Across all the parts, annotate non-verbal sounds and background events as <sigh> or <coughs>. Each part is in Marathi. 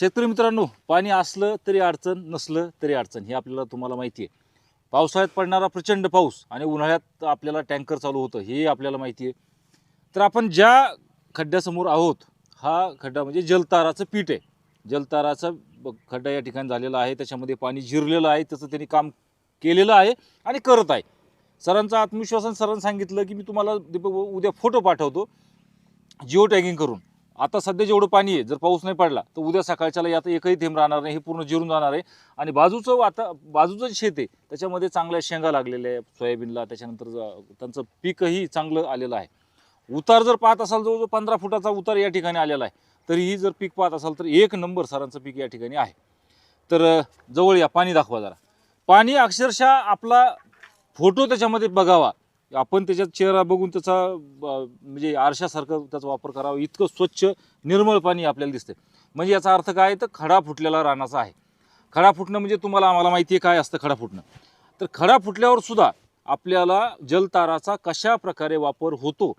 शेतकरी मित्रांनो पाणी असलं तरी अडचण नसलं तरी अडचण हे आपल्याला तुम्हाला माहिती आहे. पावसाळ्यात पडणारा प्रचंड पाऊस आणि उन्हाळ्यात आपल्याला टँकर चालू होतं हे आपल्याला माहिती आहे. तर आपण ज्या खड्ड्यासमोर आहोत हा खड्डा म्हणजे जलताराचं पीठ आहे. जलताराचा ब- खड्डा या ठिकाणी झालेला आहे त्याच्यामध्ये पाणी जिरलेलं आहे त्याचं त्यांनी काम केलेलं आहे आणि करत आहे. सरांचा आत्मविश्वासन सरांनी सांगितलं की मी तुम्हाला दीपक उद्या फोटो पाठवतो जिओ टॅगिंग करून. आता सध्या जेवढं पाणी आहे जर पाऊस नाही पडला तर उद्या सकाळच्याला यात एकही थेंब राहणार नाही हे पूर्ण जिरून जाणार आहे. आणि बाजूचं आता बाजूचं शेत आहे त्याच्यामध्ये चांगल्या शेंगा लागलेल्या आहे सोयाबीनला त्याच्यानंतर त्यांचं पीकही चांगलं आलेलं आहे. उतार जर पाहत असाल जवळजवळ पंधरा फुटाचा उतार या ठिकाणी आलेला आहे. तरीही जर पीक पाहत असाल तर एक नंबर सरांचं पीक या ठिकाणी आहे. तर जवळ या पाणी दाखवा जरा. पाणी अक्षरशः आपला फोटो त्याच्यामध्ये बघावा. आपण त्याच्यात चेहरा बघून त्याचा ब- म्हणजे आरशासारखं त्याचा वापर करावा. इतकं स्वच्छ निर्मळ पाणी आपल्याला दिसते म्हणजे याचा अर्थ काय? तर खडा फुटलेला रानाचा आहे. खडा फुटणं म्हणजे तुम्हाला आम्हाला माहिती आहे काय असतं खडा फुटणं. तर खडा फुटल्यावर सुद्धा आपल्याला जलताराचा कशा प्रकारे वापर होतो?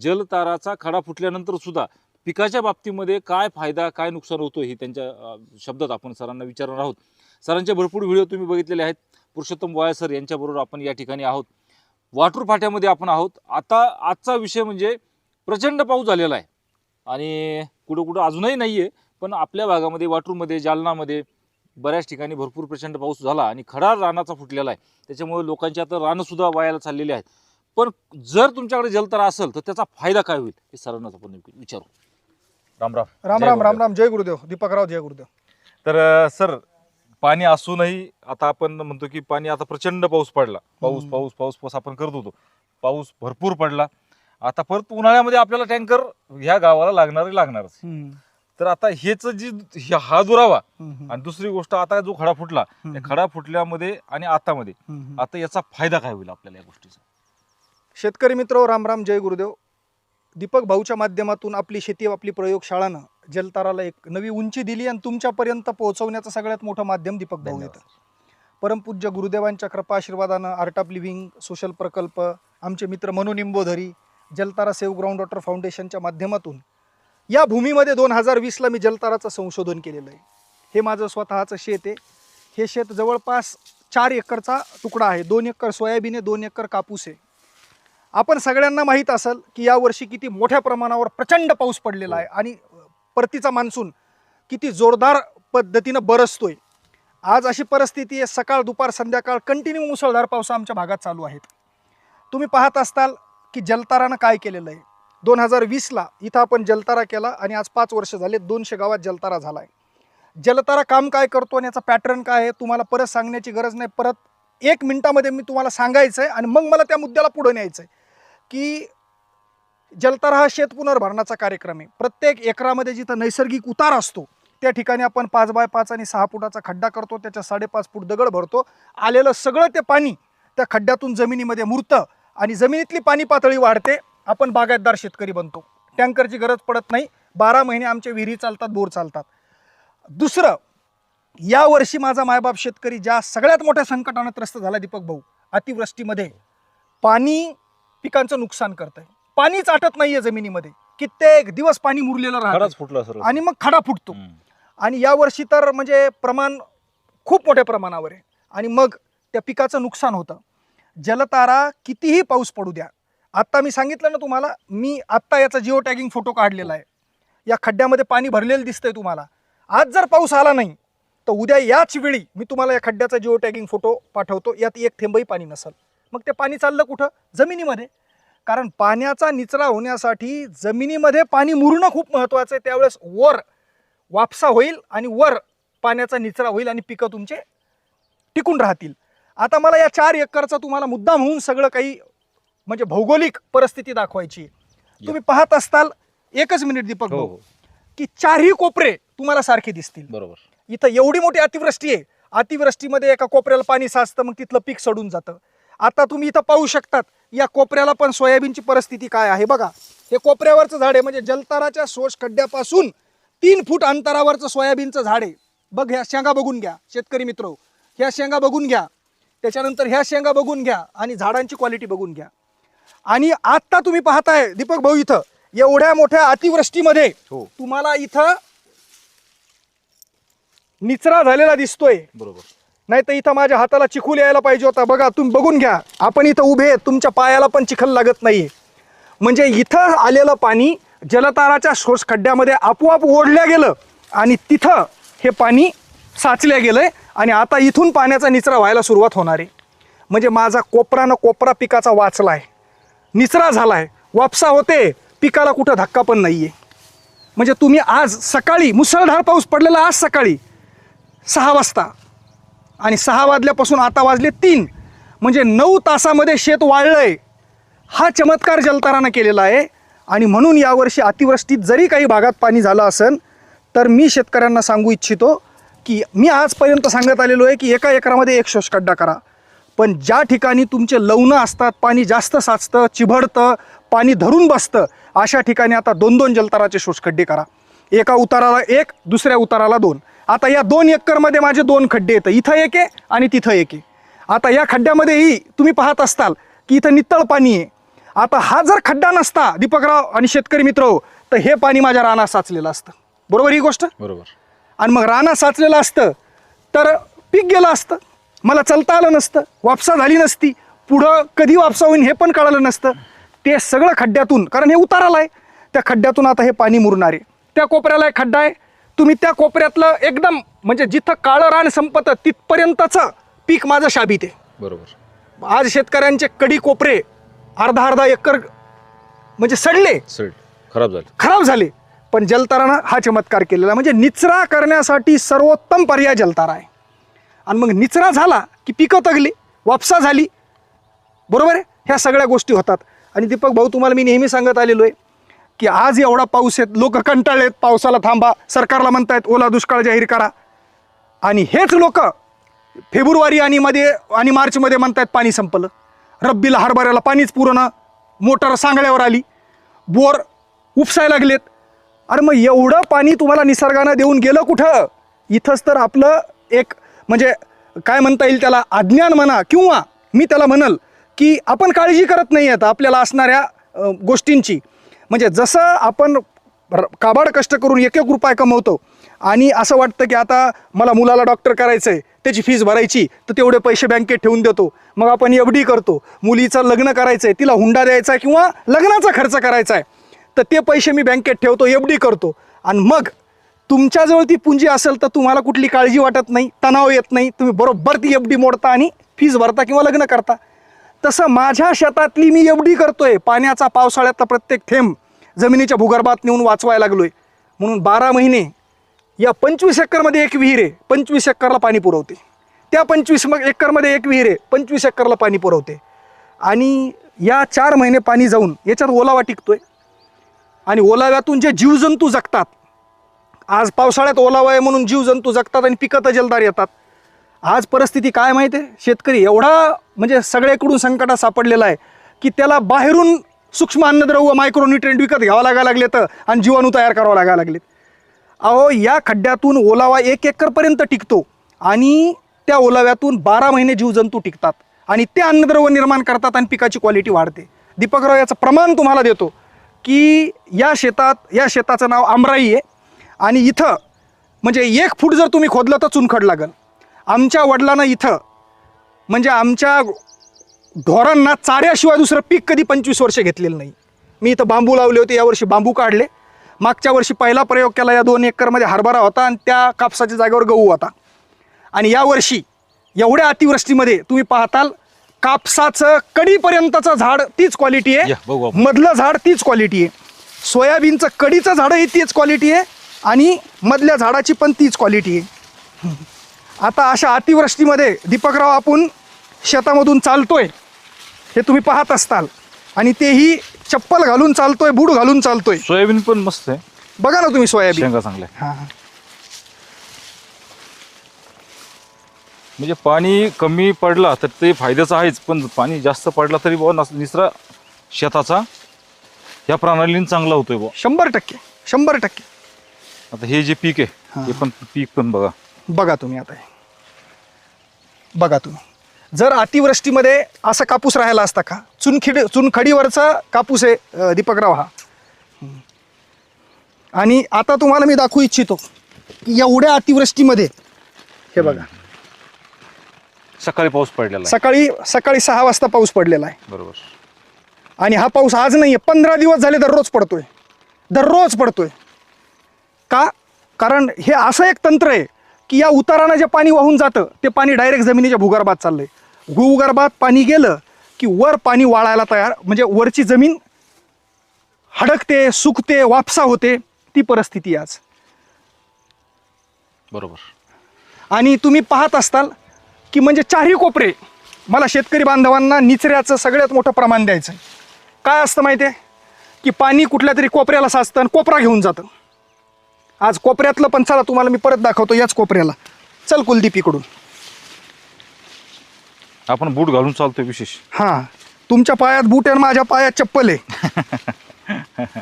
जलताराचा खडा फुटल्यानंतर सुद्धा पिकाच्या बाबतीमध्ये काय फायदा काय नुकसान होतो हे त्यांच्या शब्दात आपण सरांना विचारणार आहोत. सरांचे भरपूर व्हिडिओ तुम्ही बघितलेले आहेत. पुरुषोत्तम वाय सर यांच्याबरोबर आपण या ठिकाणी आहोत. वाटूर फाट्यामध्ये आपण आहोत. आता आजचा विषय म्हणजे प्रचंड पाऊस झालेला आहे. आणि कुठं कुठं अजूनही नाही आहे पण आपल्या भागामध्ये वाटूरमध्ये जालनामध्ये बऱ्याच ठिकाणी भरपूर प्रचंड पाऊस झाला आणि खडा रानाचा फुटलेला आहे. त्याच्यामुळे लोकांची आता रानंसुद्धा वायाला चाललेली आहेत. पण जर तुमच्याकडे जलतरा असेल तर त्याचा फायदा काय होईल? हे सरांनाच आपण विचारू. राम राम. राम जय राम राम गुरुदेव. राम. जय गुरुदेव. दीपकराव जय गुरुदेव. तर सर पाणी असूनही आता आपण म्हणतो की पाणी आता प्रचंड पाऊस पडला. पाऊस. पाऊस पाऊस पाऊस आपण करत होतो. पाऊस भरपूर पडला. आता परत उन्हाळ्यामध्ये आपल्याला टँकर ह्या गावाला लागणार लागणारच. तर आता हेच जी हे- हा दुरावा आणि दुसरी गोष्ट आता जो खडा फुटला त्या खडा फुटल्यामध्ये आणि आतामध्ये आता याचा फायदा काय होईल आपल्याला या गोष्टीचा? शेतकरी मित्र राम राम जय गुरुदेव. दीपक भाऊच्या माध्यमातून आपली शेती आपली प्रयोगशाळानं जलताराला एक नवी उंची दिली आणि तुमच्यापर्यंत पोहोचवण्याचं सगळ्यात मोठं माध्यम दीपक भाऊ. येतं परमपूज्य गुरुदेवांच्या कृपा आशीर्वादानं आर्ट ऑफ लिव्हिंग सोशल प्रकल्प आमचे मित्र Manu Nimbodhari Jaltara save ground water फाउंडेशनच्या माध्यमातून या भूमीमध्ये दोन हजार वीसला मी जलताराचं संशोधन केलेलं आहे. हे माझं स्वतःचं शेत आहे. हे शेत जवळपास चार एकरचा तुकडा आहे. दोन एकर सोयाबीन आहे दोन एकर कापूस आहे. आपण सगळ्यांना माहीत असेल की यावर्षी किती मोठ्या प्रमाणावर प्रचंड पाऊस पडलेला आहे. आणि परतीचा मान्सून किती जोरदार पद्धतीनं बरसतोय. आज अशी परिस्थिती आहे सकाळ दुपार संध्याकाळ कंटिन्यू मुसळधार पाऊस आमच्या भागात चालू आहेत. तुम्ही पाहत असताल की जलतारानं काय केलेलं आहे. दोन हजार वीसला इथं आपण जलतारा केला आणि आज पाच वर्ष झाले दोनशे गावात जलतारा झाला आहे जलतारा काम काय करतो आणि याचा पॅटर्न काय आहे तुम्हाला परत सांगण्याची गरज नाही. परत एक मिनटामध्ये मी तुम्हाला सांगायचं आहे आणि मग मला त्या मुद्द्याला पुढे न्यायचं आहे की जलतरा हा शेत पुनर्भरणाचा कार्यक्रम आहे. प्रत्येक एकरामध्ये जिथं नैसर्गिक उतार असतो त्या ठिकाणी आपण पाच बाय पाच आणि सहा फुटाचा खड्डा करतो त्याच्या साडेपाच फूट दगड भरतो. आलेलं सगळं ते पाणी त्या खड्ड्यातून जमिनीमध्ये मुरतं आणि जमिनीतली पाणी पातळी वाढते. आपण बागायतदार शेतकरी बनतो. टँकरची गरज पडत नाही. बारा महिने आमचे विहिरी चालतात बोर चालतात. दुसरं यावर्षी माझा मायबाप शेतकरी ज्या सगळ्यात मोठ्या संकटानं त्रस्त झाला दीपक भाऊ अतिवृष्टीमध्ये पाणी पिकांचं नुकसान करतं आहे पाणीच आटत नाहीये जमिनीमध्ये. कित्येक दिवस पाणी मुरलेलं राहतं. खडाच फुटला सर आणि मग खडा फुटतो. आणि यावर्षी तर म्हणजे प्रमाण खूप मोठ्या प्रमाणावर आहे. आणि मग त्या पिकाचं नुकसान होतं. जलतारा कितीही पाऊस पडू द्या आत्ता मी सांगितलं ना तुम्हाला मी आत्ता याचा जिओ टॅगिंग फोटो काढलेला आहे. या खड्ड्यामध्ये पाणी भरलेलं दिसतंय तुम्हाला. आज जर पाऊस आला नाही तर उद्या याच वेळी मी तुम्हाला या खड्ड्याचा जिओ टॅगिंग फोटो पाठवतो. यात एक थेंबही पाणी नसेल. मग ते पाणी चाललं कुठं? जमिनीमध्ये. कारण पाण्याचा निचरा होण्यासाठी जमिनीमध्ये पाणी मुरणं खूप महत्त्वाचं आहे त्यावेळेस वर वापसा होईल आणि वर पाण्याचा निचरा होईल आणि पिकं तुमचे टिकून राहतील. आता मला या चार एकरचा तुम्हाला मुद्दाम होऊन सगळं काही म्हणजे भौगोलिक परिस्थिती दाखवायची. तुम्ही पाहत असताल एकच मिनिट दीपक हो भाऊ हो. की चारही कोपरे तुम्हाला सारखे दिसतील. बरोबर. इथं एवढी मोठी अतिवृष्टी आहे. अतिवृष्टीमध्ये एका कोपऱ्याला पाणी साचतं मग तिथलं पीक सडून जातं. आता तुम्ही इथं पाहू शकतात या कोपऱ्याला पण सोयाबीनची परिस्थिती काय आहे. बघा हे कोपऱ्यावरचं झाड आहे म्हणजे जलताराच्या सोस खड्ड्यापासून तीन फूट अंतरावरचं सोयाबीनचं झाड आहे. बघ ह्या शेंगा बघून घ्या शेतकरी मित्र. ह्या शेंगा बघून घ्या. त्याच्यानंतर ह्या शेंगा बघून घ्या आणि झाडांची क्वालिटी बघून घ्या. आणि आत्ता तुम्ही पाहताय दीपक भाऊ इथं एवढ्या मोठ्या अतिवृष्टीमध्ये हो. तुम्हाला इथं निचरा झालेला दिसतोय. बरोबर. नाही तर इथं माझ्या हाताला चिखूल यायला पाहिजे होता. बघा तुम्ही बघून घ्या. आपण इथं उभे आहेत तुमच्या पायाला पण चिखल लागत नाही. म्हणजे इथं आलेलं पाणी जलताराच्या शोष खड्ड्यामध्ये आपोआप ओढल्या गेलं आणि तिथं हे पाणी साचल्या आहे आणि आता इथून पाण्याचा निचरा व्हायला सुरुवात होणार आहे. म्हणजे माझा कोपरा कोपरा पिकाचा वाचला आहे निचरा झाला आहे वापसा होते. पिकाला कुठं धक्का पण नाहीये. म्हणजे तुम्ही आज सकाळी मुसळधार पाऊस पडलेला आज सकाळी सहा वाजता आणि सहा वाजल्यापासून आता वाजले तीन. म्हणजे नऊ तासामध्ये शेत वाळलं आहे हा चमत्कार जलतारानं केलेला आहे. आणि म्हणून यावर्षी अतिवृष्टीत जरी काही भागात पाणी झालं असेल तर मी शेतकऱ्यांना सांगू इच्छितो की मी आजपर्यंत सांगत आलेलो आहे की एका एकरामध्ये एक शोषखड्डा करा. पण ज्या ठिकाणी तुमचे लवणं असतात पाणी जास्त साचतं चिभडतं पाणी धरून बसतं अशा ठिकाणी आता दोन दोन जलताराचे शोषखड्डे करा. एका उताराला एक दुसऱ्या उताराला दोन. आता या दोन एकरमध्ये माझे दोन खड्डे येतं इथं एक आहे आणि तिथं एक आहे. आता या खड्ड्यामध्येही तुम्ही पाहत असताल की इथं नितळ पाणी आहे. आता हा जर खड्डा नसता दीपकराव आणि शेतकरी मित्र हो, तर हे पाणी माझ्या रानात साचलेलं असतं. बरोबर ही गोष्ट? बरोबर. आणि मग रानात साचलेलं असतं तर पीक गेलं असतं. मला चलता आलं नसतं वापसा झाली नसती. पुढं कधी वापसा होईन हे पण कळालं नसतं. ते सगळं खड्ड्यातून कारण हे उताराला आहे. त्या खड्ड्यातून आता हे पाणी मुरणार आहे. त्या कोपऱ्याला एक खड्डा आहे. तुम्ही त्या कोपऱ्यातलं एकदम म्हणजे जिथं काळं रान संपतं तिथपर्यंतचं पीक माझं शाबीत आहे. बरोबर. आज शेतकऱ्यांचे कडी कोपरे अर्धा अर्धा एकर म्हणजे सडले. सड खराब झालं. खराब झाले. पण जलतारानं हा चमत्कार केलेला म्हणजे निचरा करण्यासाठी सर्वोत्तम पर्याय जलतारा आहे. आणि मग निचरा झाला की पिकं तगली वापसा झाली. बरोबर आहे? ह्या सगळ्या गोष्टी होतात. आणि दीपक भाऊ तुम्हाला मी नेहमी सांगत आलेलो आहे की आज एवढा पाऊस आहेत लोक कंटाळलेत पावसाला थांबा. सरकारला म्हणतायत ओला दुष्काळ जाहीर करा. आणि हेच लोक फेब्रुवारी आणि मध्ये आणि मार्चमध्ये म्हणतायत पाणी संपलं. रब्बीला हरभऱ्याला पाणीच पुरणं मोटर सांगड्यावर आली बोर उपसायला लागलेत. अरे मग एवढं पाणी तुम्हाला निसर्गानं देऊन गेलं कुठं? इथंच तर आपलं एक म्हणजे काय म्हणता येईल त्याला अज्ञान म्हणा किंवा मी त्याला म्हणल की आपण काळजी करत नाही आहेत आपल्याला असणाऱ्या गोष्टींची. म्हणजे जसं आपण काबाड कष्ट करून एक एक रुपये कमवतो आणि असं वाटतं की आता मला मुलाला डॉक्टर करायचं आहे त्याची फीज भरायची तर तेवढे पैसे बँकेत ठेवून देतो. मग आपण एफ डी करतो. मुलीचं लग्न करायचं आहे तिला हुंडा द्यायचा आहे किंवा लग्नाचा खर्च करायचा आहे तर ते पैसे मी बँकेत ठेवतो एफ डी करतो. आणि मग तुमच्याजवळ ती पुंजी असेल तर तुम्हाला कुठली काळजी वाटत नाही तणाव येत नाही तुम्ही बरोबर ती एफ डी मोडता आणि फीज भरता किंवा लग्न करता. तसं माझ्या शेतातली मी एफ डी करतोय पाण्याचा पावसाळ्यातला प्रत्येक थेंब. जमिनीच्या भूगर्भात नेऊन वाचवायला लागलोय. म्हणून बारा महिने या पंचवीस एकरमध्ये एक विहीर आहे पंचवीस एकरला पाणी पुरवते. त्या पंचवीस मग एकरमध्ये एक विहीर आहे पंचवीस एकरला पाणी पुरवते. आणि या चार महिने पाणी जाऊन याच्यात ओलावा टिकतोय. आणि ओलाव्यातून जे जीवजंतू जगतात आज पावसाळ्यात ओलावा आहे म्हणून जीवजंतू जगतात आणि पिकं जलदार येतात. आज परिस्थिती काय माहिती आहे? शेतकरी एवढा म्हणजे सगळ्याकडून संकटात सापडलेला आहे की त्याला बाहेरून सूक्ष्म अन्नद्रव्य मायक्रोन्युट्रेंट विकत घ्यावं लागायला लागले तर आणि जीवाणू तयार करावं लागायला लागलेत अहो या खड्ड्यातून ओलावा एक एकरपर्यंत टिकतो आणि त्या ओलाव्यातून बारा महिने जीवजंतू टिकतात आणि ते अन्नद्रव्य निर्माण करतात आणि पिकाची क्वालिटी वाढते. दीपकराव याचं प्रमाण तुम्हाला देतो की या शेतात या शेताचं नाव आमराई आहे आणि इथं म्हणजे एक फूट जर तुम्ही खोदलं तर चुनखड लागल. आमच्या वडिलांना इथं म्हणजे आमच्या ढोरांना चाऱ्याशिवाय दुसरं पीक कधी पंचवीस वर्ष घेतलेलं नाही. मी इथं बांबू लावले होते यावर्षी बांबू काढले. मागच्या वर्षी पहिला प्रयोग केला या दोन एकरमध्ये हरभरा होता आणि त्या कापसाच्या जागेवर गहू होता. आणि यावर्षी एवढ्या अतिवृष्टीमध्ये तुम्ही पाहताल कापसाचं कडीपर्यंतचं झाड तीच क्वालिटी आहे. मधलं झाड तीच क्वालिटी आहे. सोयाबीनचं कडीचं झाडही तीच क्वालिटी आहे आणि मधल्या झाडाची पण तीच क्वालिटी आहे. आता अशा अतिवृष्टीमध्ये दीपकराव आपण शेतामधून चालतोय. हे तुम्ही पाहत असताल. आणि तेही चप्पल घालून चालतोय बूट घालून चालतोय. सोयाबीन पण मस्त आहे. बघा ना तुम्ही सोयाबीन. शेंगा चांगल्या. हा म्हणजे पाणी कमी पडला तर ते फायद्याचं आहेच पण पाणी जास्त पडला तरी बुवा नस- निसरा शेताचा या प्रणालीने चांगला होतोय बुवा. शंभर टक्के शंभर टक्के. आता हे जे पीक आहे हे पण पीक पण बघा. बघा तुम्ही आता हे. बघा तुम्ही. जर अतिवृष्टीमध्ये असा कापूस राहिला असता का? चुनखिड चुनखडीवरचा कापूस आहे दीपकराव हा. आणि आता तुम्हाला मी दाखवू इच्छितो की एवढ्या अतिवृष्टीमध्ये हे बघा. सकाळी पाऊस पडलेला आहे. सकाळी सकाळी सहा वाजता पाऊस पडलेला आहे. बरोबर. आणि हा पाऊस आज नाही आहे पंधरा दिवस झाले दररोज पडतोय. दररोज पडतोय. का? कारण हे असं एक तंत्र आहे की या उतारानं जे पाणी वाहून जातं ते पाणी डायरेक्ट जमिनीच्या भूगर्भात चाललंय. भूगर्भात पाणी गेलं की वर पाणी वाळायला तयार म्हणजे वरची जमीन हडकते सुकते वापसा होते ती परिस्थिती आज. बरोबर. आणि तुम्ही पाहत असताल की म्हणजे चारही कोपरे मला शेतकरी बांधवांना निचऱ्याचं सगळ्यात मोठं प्रमाण द्यायचं काय असतं माहिती आहे की पाणी कुठल्या तरी कोपऱ्याला साचतं आणि कोपरा घेऊन जातं. आज कोपऱ्यातलं पण चला तुम्हाला मी परत दाखवतो याच कोपऱ्याला. चल कुलदीप इकडून. आपण बूट घालून चालतोय विशेष. हां तुमच्या पायात बूट आहे आणि माझ्या पायात चप्पल आहे. <laughs>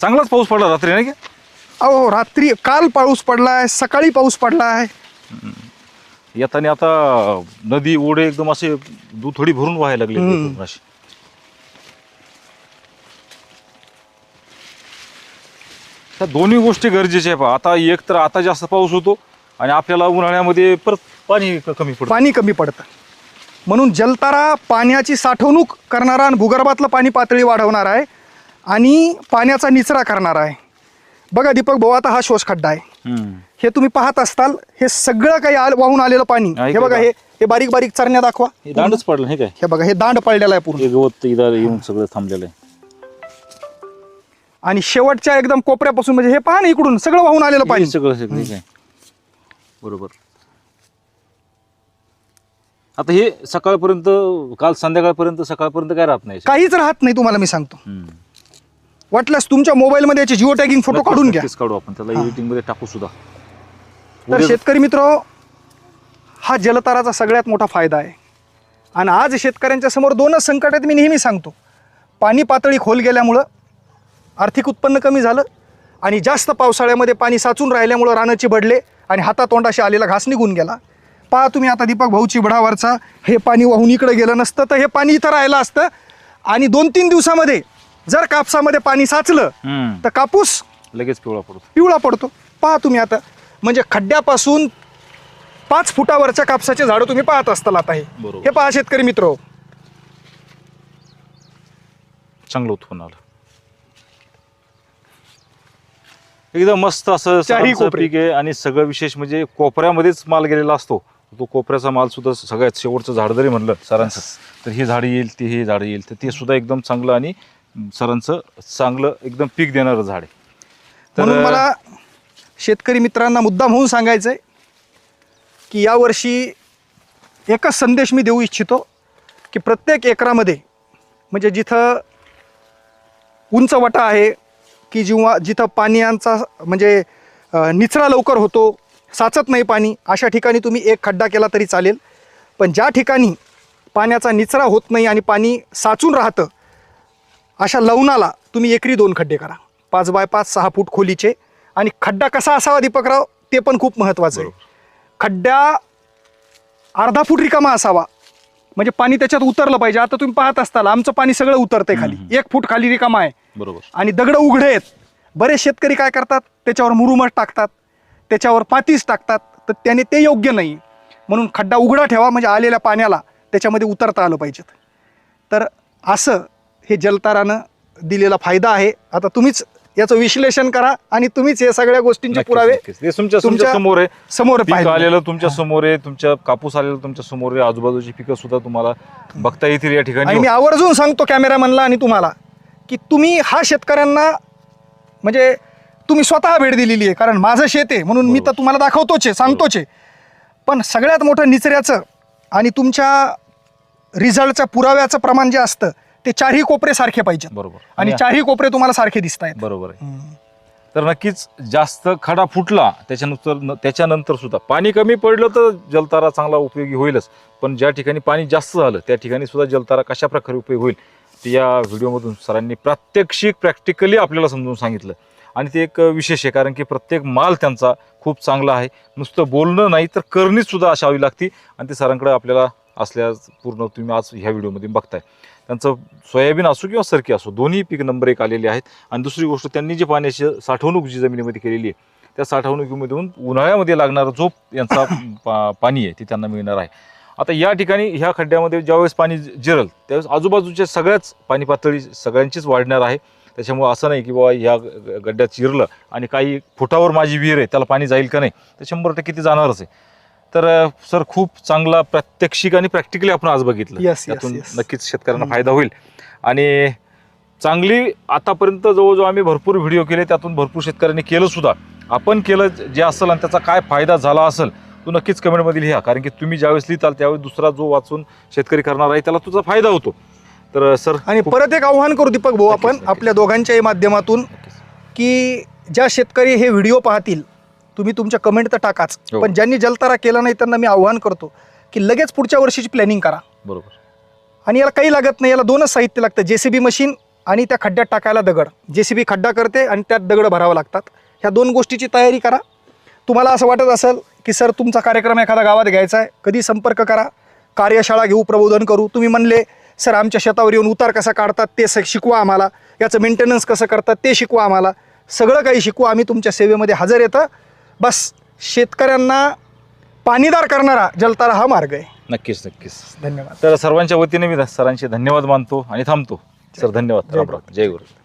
चांगलाच पाऊस पडला रात्री नाही का? अहो रात्री काल पाऊस पडला आहे सकाळी पाऊस पडला आहे येताना आता नदी ओढे एकदम असे दुथडी भरून व्हायला लागले हम्म. असे. त्या दोन्ही गोष्टी गरजेच्या आहे पहा आता एक तर आता जास्त पाऊस होतो आणि आपल्याला उन्हाळ्यामध्ये परत पाणी क- कमी पडतं. पाणी कमी पडतं. म्हणून जलतारा पाण्याची साठवणूक करणारा आणि भूगर्भातलं पाणी पातळी वाढवणार आहे आणि पाण्याचा निचरा करणार आहे. बघा दीपक भाऊ आता हा शोष खड्डा आहे. हम्म. हे तुम्ही पाहत असताल हे सगळं काही आल वाहून आलेलं पाणी. हे बघा? हे हे बारीक बारीक चरण्या दाखवा. हे दांडच पडलं हे काय? हे बघा हे दांड पडलेलं आहे पूर्ण. हे गवत इथं येऊन सगळं थांबलेलं आहे. आणि शेवटच्या एकदम कोपऱ्यापासून म्हणजे हे पहा ना इकडून सगळं वाहून आलेलं हे पाणी. सगळं सगळं काय? बरोबर. आता हे सकाळपर्यंत काल संध्याकाळपर्यंत सकाळपर्यंत काय राहत नाही काहीच राहत नाही तुम्हाला मी सांगतो. हम्म. वाटल्यास तुमच्या मोबाईलमध्ये याचे जिओ टॅगिंग फोटो काढून घ्या. नक्कीच काढू आपण. त्याला एडिटिंगमध्ये टाकू सुद्धा. तर उद्या- शेतकरी मित्र हा जलताराचा सगळ्यात मोठा फायदा आहे. आणि आज शेतकऱ्यांच्या समोर दोनच संकट आहेत मी नेहमी सांगतो. पाणी पातळी खोल गेल्यामुळं आर्थिक उत्पन्न कमी झालं आणि जास्त पावसाळ्यामध्ये पाणी साचून राहिल्यामुळं रानं चिबडले आणि हातातोंडाशी आलेला घास निघून गेला. पहा तुम्ही आता दीपक भाऊ चिबडावरचा हे पाणी वाहून इकडे गेलं नसतं तर हे पाणी इथं राहिलं असतं. आणि दोन तीन दिवसामध्ये जर कापसामध्ये पाणी साचलं. तर कापूस लगेच पिवळा पडतो. पिवळा पडतो. पहा तुम्ही आता म्हणजे खड्ड्यापासून पाच फुटावरच्या कापसाचे झाडं तुम्ही पाहत असताल आता हे. हे पहा शेतकरी मित्र. चांगलं उत्पन्न आलं. एकदम मस्त असं चारही सरांचं कोपरे. पीक आहे आणि सगळं विशेष म्हणजे कोपऱ्यामध्येच माल गेलेला असतो. तो कोपऱ्याचा माल सुद्धा सगळ्यात शेवटचं झाड जरी म्हणलं सरांचं तर हे झाड येईल ते हे झाड येईल तर ते सुद्धा एकदम चांगलं आणि सरांचं चांगलं एकदम पीक देणारं झाड आहे. म्हणून मला शेतकरी मित्रांना मुद्दाम होऊन सांगायचं आहे की यावर्षी एकच संदेश मी देऊ इच्छितो की प्रत्येक एकरामध्ये म्हणजे जिथं उंच वाटा आहे की जेव्हा जिथं पाण्याचा म्हणजे निचरा लवकर होतो साचत नाही पाणी अशा ठिकाणी तुम्ही एक खड्डा केला तरी चालेल. पण ज्या ठिकाणी पाण्याचा निचरा होत नाही आणि पाणी साचून राहतं अशा लवणाला तुम्ही एकरी दोन खड्डे करा. पाच बाय पाच सहा फूट खोलीचे. आणि खड्डा कसा असावा दीपकराव? ते पण खूप महत्त्वाचं आहे. खड्डा अर्धा फूट रिकामा असावा. म्हणजे पाणी त्याच्यात उतरलं पाहिजे. आता तुम्ही पाहत असताल आमचं पाणी सगळं उतरतंय खाली. एक फूट खाली रिकामा आहे. बरोबर. आणि दगडं उघडे आहेत. बरेच शेतकरी काय करतात? त्याच्यावर मुरुमट टाकतात. त्याच्यावर पातीस टाकतात. तर त्याने ते योग्य नाही. म्हणून खड्डा उघडा ठेवा म्हणजे आलेल्या पाण्याला त्याच्यामध्ये उतरता आलं पाहिजेत. तर असं हे जलतारानं दिलेला फायदा आहे. आता तुम्हीच याचं विश्लेषण करा आणि तुम्हीच हे सगळ्या गोष्टींचे पुरावे तुमच्यासमोर आहे. समोर आलेलं तुमच्यासमोर आहे तुमच्या कापूस आलेलं तुमच्यासमोर आहे आजूबाजूची पिकं सुद्धा तुम्हाला बघता येतील या ठिकाणी. मी आवर्जून सांगतो कॅमेरामॅनला आणि तुम्हाला की तुम्ही हा शेतकऱ्यांना म्हणजे तुम्ही स्वतः भेट दिलेली आहे कारण माझं शेत आहे म्हणून मी तर. तुम्हाला दाखवतोच आहे सांगतोच आहे. पण सगळ्यात मोठं निचऱ्याचं आणि तुमच्या रिझल्टच्या पुराव्याचं प्रमाण जे असतं ते चारही कोपरे सारखे पाहिजेत. बरोबर. आणि चारही कोपरे तुम्हाला सारखे दिसत आहेत बरोबर आहे. तर नक्कीच जास्त खडा फुटला त्याच्यानंतर त्याच्यानंतर सुद्धा. पाणी कमी पडलं तर जलतारा चांगला उपयोगी होईलच. पण ज्या ठिकाणी पाणी जास्त झालं त्या ठिकाणी सुद्धा जलतारा कशा प्रकारे उपयोग होईल ते या व्हिडिओमधून सरांनी प्रात्यक्षिक प्रॅक्टिकली आपल्याला समजून सांगितलं. आणि ते एक विशेष आहे कारण की प्रत्येक माल त्यांचा खूप चांगला आहे. नुसतं बोलणं नाही तर करणीच सुद्धा असावी लागती. आणि ते सरांकडे आपल्याला असल्यास पूर्ण तुम्ही आज ह्या व्हिडिओमध्ये बघताय. त्यांचं सोयाबीन असो किंवा सरकी असो दोन्ही पीक नंबर एक आलेले आहेत. आणि दुसरी गोष्ट त्यांनी जी पाण्याची साठवणूक जी जमिनीमध्ये केलेली आहे त्या साठवणुकीमधून उन्हाळ्यामध्ये लागणारा जो यांचा <coughs> पा पाणी आहे ते त्यांना मिळणार आहे. आता या ठिकाणी ह्या खड्ड्यामध्ये ज्यावेळेस पाणी जिरल त्यावेळेस आजूबाजूच्या सगळ्याच पाणी पातळी सगळ्यांचीच वाढणार आहे. त्याच्यामुळं असं नाही की बाबा ह्या ग- गड्ड्यात चिरलं आणि काही फुटावर माझी विहीर आहे त्याला पाणी जाईल का नाही तर शंभर टक्के ते जाणारच आहे. तर सर खूप चांगला प्रात्यक्षिक आणि प्रॅक्टिकली आपण आज बघितलं Yes, yes, त्यातून yes. नक्कीच शेतकऱ्यांना. फायदा होईल आणि चांगली आतापर्यंत जवळजवळ आम्ही भरपूर व्हिडिओ केले त्यातून भरपूर शेतकऱ्यांनी केलं सुद्धा आपण केलं जे असेल आणि त्याचा काय फायदा झाला असेल तो नक्कीच कमेंटमध्ये लिहा कारण की तुम्ही ज्यावेळेस लिहिताल त्यावेळेस दुसरा जो वाचून शेतकरी करणार आहे त्याला तुझा फायदा होतो तर सर आणि खूप- परत एक आव्हान करू दीपक भाऊ नक्कीच, आपण नक्कीच. आपल्या दोघांच्याही माध्यमातून नक्कीच. की ज्या शेतकरी हे व्हिडिओ पाहतील तुम्ही तुमच्या कमेंट तर टाकाच. हो. पण ज्यांनी जलतारा केला नाही त्यांना मी आव्हान करतो की लगेच पुढच्या वर्षीची प्लॅनिंग करा. बरोबर. आणि याला काही लागत नाही याला दोनच साहित्य लागतं. जे सी बी मशीन आणि त्या खड्ड्यात टाकायला दगड. जे सी बी खड्डा करते आणि त्यात दगड भरावं लागतात. ह्या दोन गोष्टीची तयारी करा. तुम्हाला असं वाटत असेल की सर तुमचा कार्यक्रम एखादा गावात घ्यायचा आहे कधी संपर्क करा. कार्यशाळा घेऊ प्रबोधन करू. तुम्ही म्हणले सर आमच्या शेतावर येऊन उतार कसा काढतात ते स- शिकवा आम्हाला. याचं मेंटेनन्स कसं करतात ते शिकवा आम्हाला. सगळं काही शिकवा. आम्ही तुमच्या सेवेमध्ये हजर येतं. बस शेतकऱ्यांना पाणीदार करणारा जलतारा हा मार्ग आहे. नक्कीच नक्कीच. धन्यवाद. तर सर्वांच्या वतीने मी सरांचे धन्यवाद मानतो आणि थांबतो. सर धन्यवाद. जय राम राम. जय गुरु.